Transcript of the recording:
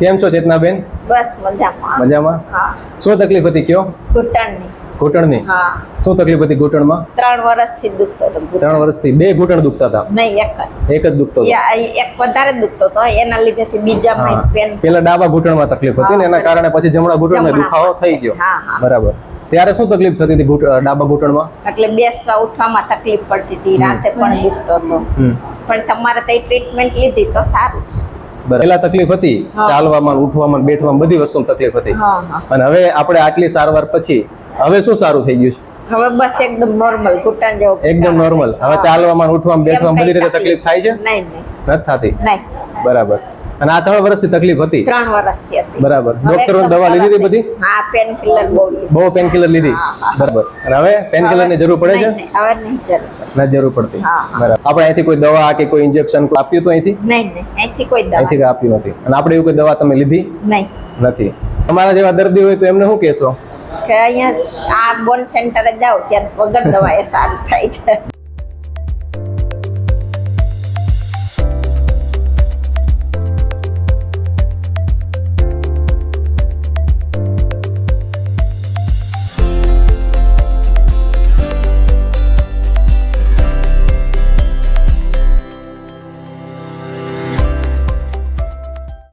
કેમ છો ચેતનાબેન? બસ મજામાં. મજામાં? હા. શું તકલીફ હતી કયો? ઘૂંટણની. ઘૂંટણની? હા. શું તકલીફ હતી ઘૂંટણમાં? ત્રણ વર્ષથી દુખતો હતો. ત્રણ વર્ષથી બે ઘૂંટણ દુખતા હતા? નહીં એક જ. એક જ દુખતો હતો? એક વધારે દુખતો હતો. એના લીધે બીજામાં. પેન. પેલા ડાબા ઘૂંટણમાં તકલીફ હતી ને એના કારણે પછી જમણા ઘૂંટણમાં દુખાવો થઈ ગયો. બરાબર. ત્યારે શું તકલીફ થતી હતી ડાબા ઘૂંટણમાં? એટલે બેસવા ઉઠવામાં તકલીફ પડતી હતી. રાતે પણ દુખતો હતો. પણ તમારે તે ટ્રીટમેન્ટ લીધી તો સારું છે. પેલા તકલીફ હતી ચાલવામાં ઉઠવામાં બેઠવામાં બધી વસ્તુ તકલીફ હતી. અને હવે આપણે આટલી સારવાર પછી હવે શું સારું થઈ ગયું છે? હવે બસ એકદમ નોર્મલ ઘૂંટણ જેવો એકદમ નોર્મલ હવે ચાલવામાં ઉઠવામાં બેઠવામાં બધી રીતે તકલીફ થાય છે? નહીં. નથી થતી? નહીં. બરાબર. અને આ ત્રણ વર્ષથી તકલીફ હતી? ત્રણ વર્ષથી હતી. બરાબર. ડોક્ટરો દવા લીધી હતી બધી હા પેન કિલર બહુ. બહુ પેન કિલર લીધી. બરાબર. અને હવે પેન કિલરની જરૂર પડે છે? હવે નહીં જરૂર. ના જરૂર પડતી. બરાબર. આપણે અહીંથી કોઈ દવા કે કોઈ ઇન્જેક્શન આપ્યું તો અહીંથી? નહીં નહીં અહીંથી કોઈ દવા. અહીંથી કાંઈ આપ્યું નથી. અને આપણે એવું કોઈ દવા તમે લીધી? નહીં. નથી. તમારા જેવા દર્દી હોય તો એમને શું કહેશો? કે અહીંયા આ બોન સેન્ટરે જાઓ ત્યાં વગર એ સારું થાય છે.